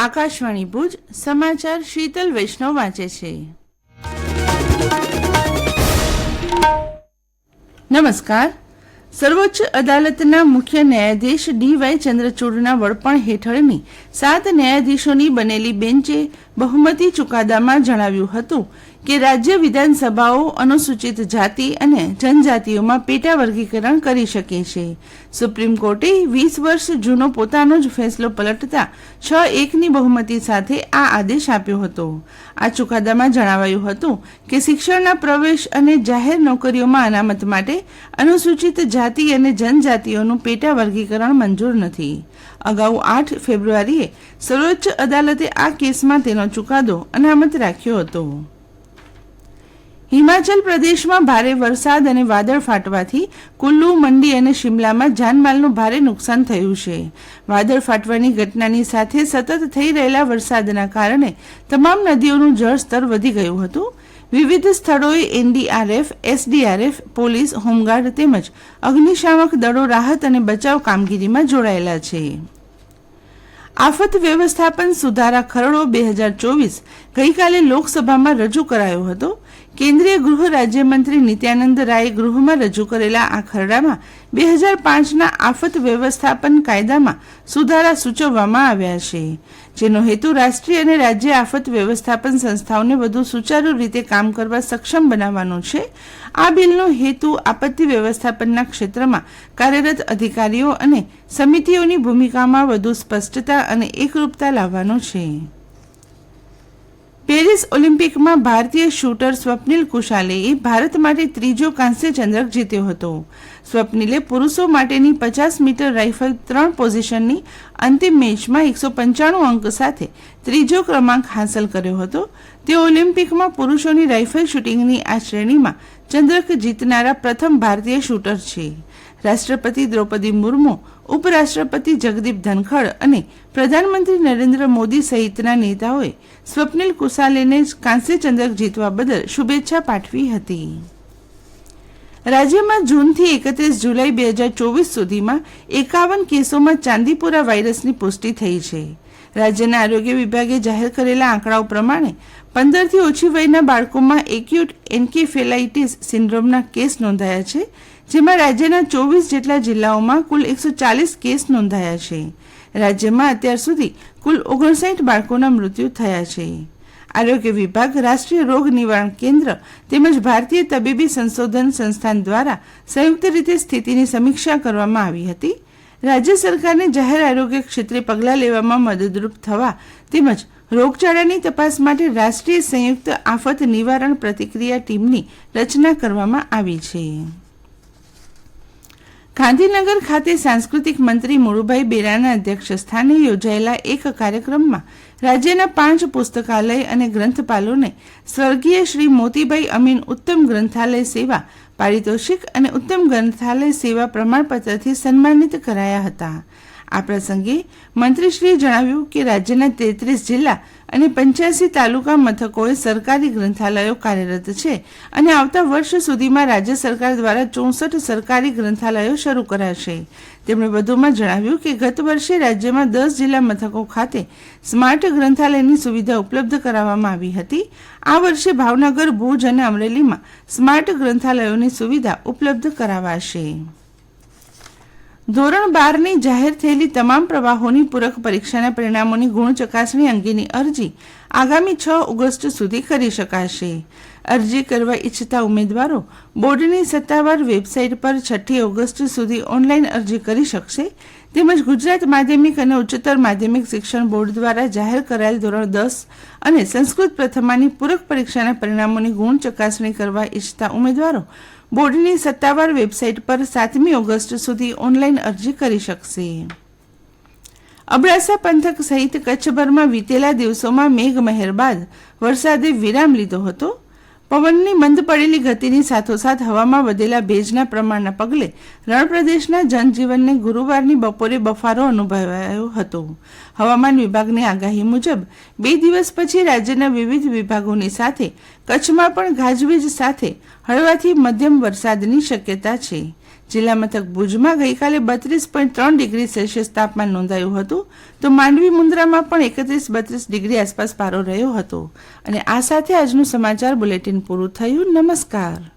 આકાશવાણી ભુજ, સમાચાર શીતલ વૈષ્ણવ વાંચે છે. નમસ્કાર. સર્વોચ્ચ અદાલતના મુખ્ય ન્યાયાધીશ ડી વાય ચંદ્રચૂડના વડપણ હેઠળની સાત ન્યાયાધીશોની બનેલી બેન્ચે બહુમતી ચુકાદામાં જણાવ્યું હતું કે રાજ્ય વિધાનસભાઓ અનુસૂચિત જાતિ અને જનજાતિઓમાં પેટા વર્ગીકરણ કરી શકે છે. સુપ્રીમ કોર્ટે વીસ વર્ષ જૂનો પોતાનો જ ફેસલો પલટતા છ એકની બહુમતી સાથે આ આદેશ આપ્યો હતો. આ ચુકાદામાં જણાવાયું હતું કે શિક્ષણના પ્રવેશ અને જાહેર નોકરીઓમાં અનામત માટે અનુસૂચિત જાતિ અને જનજાતિઓનું પેટા વર્ગીકરણ મંજૂર નથી. અગાઉ આઠ ફેબ્રુઆરીએ સર્વોચ્ચ અદાલતે આ કેસમાં તેનો ચુકાદો અનામત રાખ્યો હતો. હિમાચલ પ્રદેશમાં ભારે વરસાદ અને વાદળ ફાટવાથી કુલ્લુ, મંડી અને શિમલામાં જાનમાલનું ભારે નુકસાન થયું છે. વાદળ ફાટવાની ઘટનાની સાથે સતત થઈ રહેલા વરસાદના કારણે તમામ નદીઓનું જળસ્તર વધી ગયું હતું. વિવિધ સ્થળોએ એનડીઆરએફ, એસડીઆરએફ, પોલીસ, હોમગાર્ડ તેમજ અગ્નિશામક દળો રાહત અને બચાવ કામગીરીમાં જોડાયેલા છે. આફત વ્યવસ્થાપન સુધારા ખરડો બે હજાર ચોવીસ ગઈકાલે લોકસભામાં રજૂ કરાયો હતો. કેન્દ્રીય ગૃહ રાજ્યમંત્રી નિત્યાનંદ રાયે ગૃહમાં રજૂ કરેલા આ ખરડામાં બે હજાર પાંચના આફત વ્યવસ્થાપન કાયદામાં સુધારા સૂચવવામાં આવ્યા છે, જેનો હેતુ રાષ્ટ્રીય અને રાજ્ય આફત વ્યવસ્થાપન સંસ્થાઓને વધુ સુચારુ રીતે કામ કરવા સક્ષમ બનાવવાનો છે. આ બિલનો હેતુ આપત્તિ વ્યવસ્થાપનના ક્ષેત્રમાં કાર્યરત અધિકારીઓ અને સમિતિઓની ભૂમિકામાં વધુ સ્પષ્ટતા અને એકરૂપતા લાવવાનો છે. પેરિસ ઓલિમ્પિકમાં ભારતીય શૂટર સ્વપ્નિલ કુશાલેએ ભારત માટે ત્રીજો કાંસ્ય ચંદ્રક જીત્યો હતો. સ્વપ્નિલે પુરુષો માટેની પચાસ મીટર રાઇફલ ત્રણ પોઝિશનની અંતિમ મેચમાં એકસો પંચાણું અંક સાથે ત્રીજો ક્રમાંક હાંસલ કર્યો હતો. તે ઓલિમ્પિકમાં પુરુષોની રાઇફલ શૂટિંગની આ શ્રેણીમાં ચંદ્રક જીતનારા પ્રથમ ભારતીય શૂટર છે. રાષ્ટ્રપતિ દ્રૌપદી મુર્મુ, ઉપરાષ્ટ્રપતિ જગદીપ ધનખડ અને પ્રધાનમંત્રી નરેન્દ્ર મોદી સહિતના નેતાઓએ સ્વપ્નિલ કુસાલેને કાંસ્ય ચંદ્રક જીતવા બદલ શુભેચ્છા પાઠવી હતી. રાજ્યમાં જૂનથી એકત્રીસ જુલાઈ બે હજાર ચોવીસ સુધીમાં એકાવન કેસોમાં ચાંદીપુરા વાયરસની પુષ્ટિ થઈ છે. રાજ્યના આરોગ્ય વિભાગે જાહેર કરેલા આંકડાઓ પ્રમાણે પંદરથી ઓછી વયના બાળકોમાં એક્યુટ એન્કેફેલાઇટિસ સિન્ડ્રોમના કેસ નોંધાયા છે, જેમાં રાજ્યના ચોવીસ જેટલા જિલ્લાઓમાં કુલ એકસો ચાલીસ કેસ નોંધાયા છે. રાજ્યમાં અત્યાર સુધી કુલ ઓગણસાઠ બાળકોના મૃત્યુ થયા છે. આરોગ્ય વિભાગ, રાષ્ટ્રીય રોગ નિવારણ કેન્દ્ર તેમજ ભારતીય તબીબી સંશોધન સંસ્થાન દ્વારા સંયુક્ત રીતે સ્થિતિની સમીક્ષા કરવામાં આવી હતી રાજ્ય સરકારને જાહેર આરોગ્ય ક્ષેત્રે પગલાં લેવામાં મદદરૂપ થવા તેમજ રોગચાળાની તપાસ માટે રાષ્ટ્રીય સંયુક્ત આફત નિવારણ પ્રતિક્રિયા ટીમની રચના કરવામાં આવી છે. ગાંધીનગર ખાતે સાંસ્કૃતિક મંત્રી મુળુભાઈ બેરાના અધ્યક્ષ સ્થાને યોજાયેલા એક કાર્યક્રમમાં રાજ્યના પાંચ પુસ્તકાલય અને ગ્રંથપાલોને સ્વર્ગીય શ્રી મોતીભાઈ અમીન ઉત્તમ ગ્રંથાલય સેવા પારિતોષિક અને ઉત્તમ ગ્રંથાલય સેવા પ્રમાણપત્રથી સન્માનિત કરાયા હતા. આ પ્રસંગે મંત્રીશ્રીએ જણાવ્યું કે રાજ્યના તેત્રીસ જિલ્લા અને પંચ્યાસી તાલુકા મથકોએ સરકારી ગ્રંથાલયો કાર્યરત છે અને આવતા વર્ષ સુધીમાં રાજ્ય સરકાર દ્વારા ચોસઠ સરકારી ગ્રંથાલયો શરૂ કરાશે. તેમણે વધુમાં જણાવ્યું કે ગત વર્ષે રાજ્યમાં દસ જિલ્લા મથકો ખાતે સ્માર્ટ ગ્રંથાલયની સુવિધા ઉપલબ્ધ કરાવવામાં આવી હતી. આ વર્ષે ભાવનગર, ભુજ અને અમરેલીમાં સ્માર્ટ ગ્રંથાલયોની સુવિધા ઉપલબ્ધ કરાવાશે. ધોરણ બારની જાહેર થયેલી તમામ પ્રવાહોની પૂરક પરીક્ષાના પરિણામોની ગુણ ચકાસણી અંગેની અરજી આગામી છ ઓગસ્ટ સુધી કરી શકાશે. અરજી કરવા ઈચ્છતા ઉમેદવારો બોર્ડની સત્તાવાર વેબસાઇટ પર છઠ્ઠી ઓગસ્ટ સુધી ઓનલાઈન અરજી કરી શકશે. તેમજ ગુજરાત માધ્યમિક અને ઉચ્ચતર માધ્યમિક શિક્ષણ બોર્ડ દ્વારા જાહેર કરાયેલ ધોરણ દસ અને સંસ્કૃત પ્રથમાની પૂરક પરીક્ષાના પરિણામોની ગુણ ચકાસણી કરવા ઈચ્છતા ઉમેદવારો બોર્ડની સત્તાવાર વેબસાઇટ પર સાતમી ઓગસ્ટ સુધી ઓનલાઈન અરજી કરી શકશે. અબડાસા પંથક સહિત કચ્છભરમાં વીતેલા દિવસોમાં મેઘમહેર બાદ વરસાદે વિરામ લીધો હતો. પવનની મંદ પડેલી ગતિની સાથોસાથ હવામાં વધેલા ભેજના પ્રમાણના પગલે રણપ્રદેશના જનજીવનને ગુરુવારની બપોરે બફારો અનુભવાયો હતો. હવામાન વિભાગની આગાહી મુજબ, બે દિવસ પછી રાજ્યના વિવિધ વિભાગોની સાથે કચ્છમાં પણ ગાજવીજ સાથે હળવાથી મધ્યમ વરસાદની શક્યતા છે. જિલ્લા મથક ભુજમાં ગઈકાલે બત્રીસ પોઈન્ટ ત્રણ ડિગ્રી સેલ્સિયસ તાપમાન નોંધાયું હતું. તો માંડવી મુન્દ્રામાં પણ એકત્રીસ બત્રીસ ડિગ્રી આસપાસ પારો રહ્યો હતો. અને આ સાથે આજનું સમાચાર બુલેટિન પૂરું થયું. નમસ્કાર.